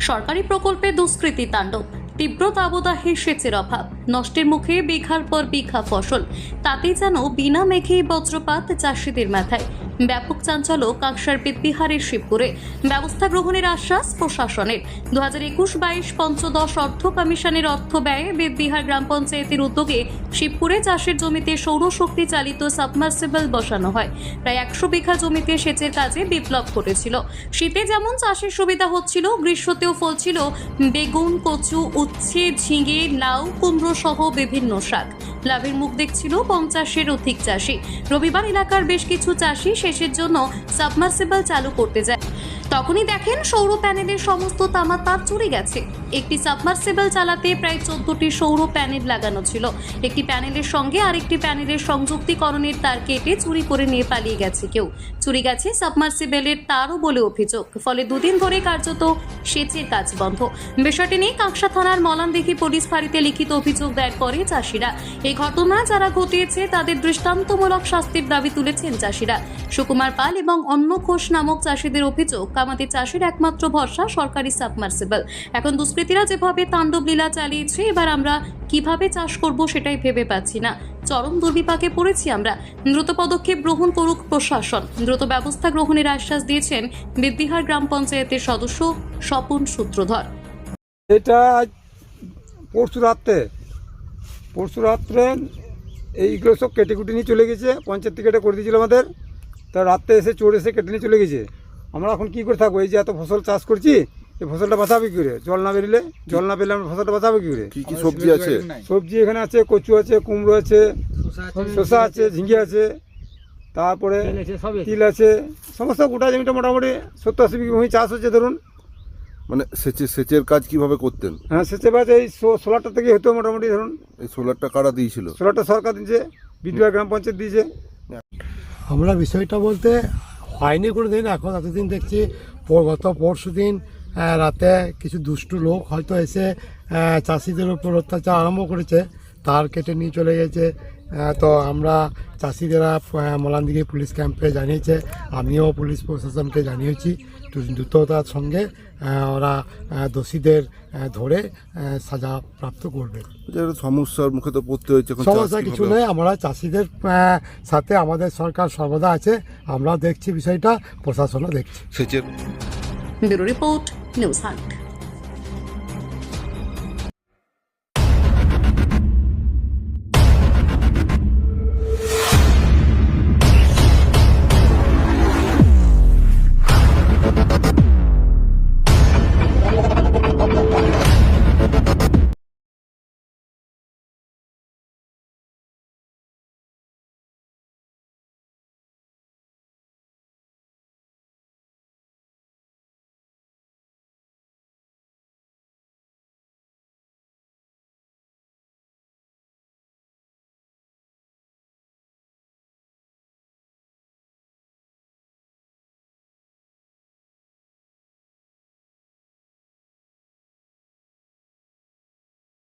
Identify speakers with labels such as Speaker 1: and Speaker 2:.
Speaker 1: সরকারি প্রকল্পে দুষ্কৃতি তাণ্ডব, তীব্র দাবদাহে সেচের অভাব, নষ্টের মুখে বিঘার পর বিঘা ফসল তাতে যেন বিনা মেঘেই বজ্রপাত চাষিদের মাথায়। ব্যাপক চাঞ্চল্য কাকসার বিহারের শিবপুরে। ব্যবস্থা গ্রহণের আশ্বাস প্রশাসনের। দু হাজার একুশ বাইশ পঞ্চদশ অর্থ কমিশনের অর্থ ব্যয়ে বেদবিহার গ্রাম পঞ্চায়েতের উদ্যোগে শিবপুরে চাষের জমিতে সৌরশক্তি চালিত সাবমার্সিবল বসানো হয়। প্রায় একশো বিঘা জমিতে সেচের কাজে বিপ্লব ঘটেছিল। শীতে যেমন চাষের সুবিধা হচ্ছিল, গ্রীষ্মতেও ফলছিল বেগুন, কচু, উচ্ছে, ঝিঙে, লাউ, কুমড়ো সহ বিভিন্ন শাক। লাভের মুখ দেখছিল পঞ্চাশের অধিক চাষি। রবিবার এলাকার বেশ কিছু চাষি সেচের জন্য সাবমার্সিবল চালু করতে যায়। তখনই দেখেন সৌর প্যানেলের সমস্ত তামা তার চুরি গেছে। একটি সাবমার্সিবল চালাতে প্রায় চোদ্দটি সৌর প্যানেল লাগানো ছিল। একটি প্যানেলের সঙ্গে আরেকটি প্যানেলের সংযুক্তিকরণের তার কেটে চুরি করে নিয়ে পালিয়ে গেছে কেউ। চুরি গেছে সাবমার্সিবেলের তারও বলে অভিযোগ। ফলে দুদিন ধরে কার্যত সেচের কাজ বন্ধ। বিষয়টি নিয়ে কাঁকসা থানার মলানদিঘি পুলিশ ফাঁড়িতে লিখিত অভিযোগ দায়ের করে চাষিরা। এই ঘটনা যারা ঘটিয়েছে, তাদের দৃষ্টান্তমূলক শাস্তির দাবি তুলেছেন চাষিরা। সুকুমার পাল এবং অন্য ঘোষ নামক চাষিদের অভিযোগ কামাতি চাষির একমাত্র ভরসা সরকারি সাবমার্সিবল। এখন দুষ্কৃতীরা যেভাবে তাণ্ডব লীলা চালিয়েছে, এবার আমরা কীভাবে চাষ করব সেটাই ভেবে পাচ্ছি না। চরম দুর্বিপাকে পড়েছি আমরা। দ্রুত পদক্ষেপ গ্রহণ করুক প্রশাসন। দ্রুত ব্যবস্থা গ্রহণের আশ্বাস দিয়েছেন বিদ্বিহার গ্রাম পঞ্চায়েতের সদস্য স্বপন সূত্রধর।
Speaker 2: এটা পরশু রাত্রে পরশু রাত্রে এইগুলো সব কেটে কুটে নিয়ে চলে গেছে। পঞ্চায়েত থেকে এটা করে দিয়েছিল আমাদের। তা রাত্রে এসে চোর এসে কেটে নিয়ে চলে গেছে। আমরা এখন কী করে থাকব? এই যে এত ফসল চাষ করছি এই ফসলটা বাঁচাবে কী করে? জল না বেরিলে? জল না পেলে আমরা ফসলটা বাঁচাবে কী করে?
Speaker 3: কি কি সবজি আছে?
Speaker 2: সবজি এখানে আছে কচু আছে কুমড়ো আছে শসা আছে ঝিঙ্গে আছে তারপরে তিল আছে সমস্ত গোটা জমিটা মোটামুটি সত্তর আশি বিঘা ভূমি চাষ হচ্ছে ধরুন।
Speaker 3: মানে সেচের সেচের কাজ কীভাবে করতেন?
Speaker 2: হ্যাঁ সেচে বাজ এই সো- সোলারটা থেকে হতো মোটামুটি ধরুন।
Speaker 3: এই সোলারটা কারা দিয়েছিল?
Speaker 2: সোলারটা সরকার দিয়েছে বিদ্যুৎ গ্রাম পঞ্চায়েত দিয়েছে।
Speaker 4: আমরা বিষয়টা বলতে হয়নি কোনো দিন এখন এতদিন দেখছি গত পরশু দিন রাতে কিছু দুষ্টু লোক হয়তো এসে চাষিদের উপর অত্যাচার আরম্ভ করেছে, তার কেটে নিয়ে চলে গেছে। তো আমরা চাষিদেরা মলানদিঘি পুলিশ ক্যাম্পে জানিয়েছে আমিও পুলিশ প্রশাসনকে জানিয়েছি দ্রুততার সঙ্গে ওরা দোষীদের ধরে সাজা প্রাপ্ত করবে।
Speaker 3: সমস্যার মুখে তো পড়তে হয়েছে
Speaker 4: সমস্যা কিছু নেই আমরা চাষিদের সাথে আমাদের সরকার সর্বদা আছে আমরা দেখছি বিষয়টা প্রশাসনও দেখছি।
Speaker 1: Bureau report news hunt.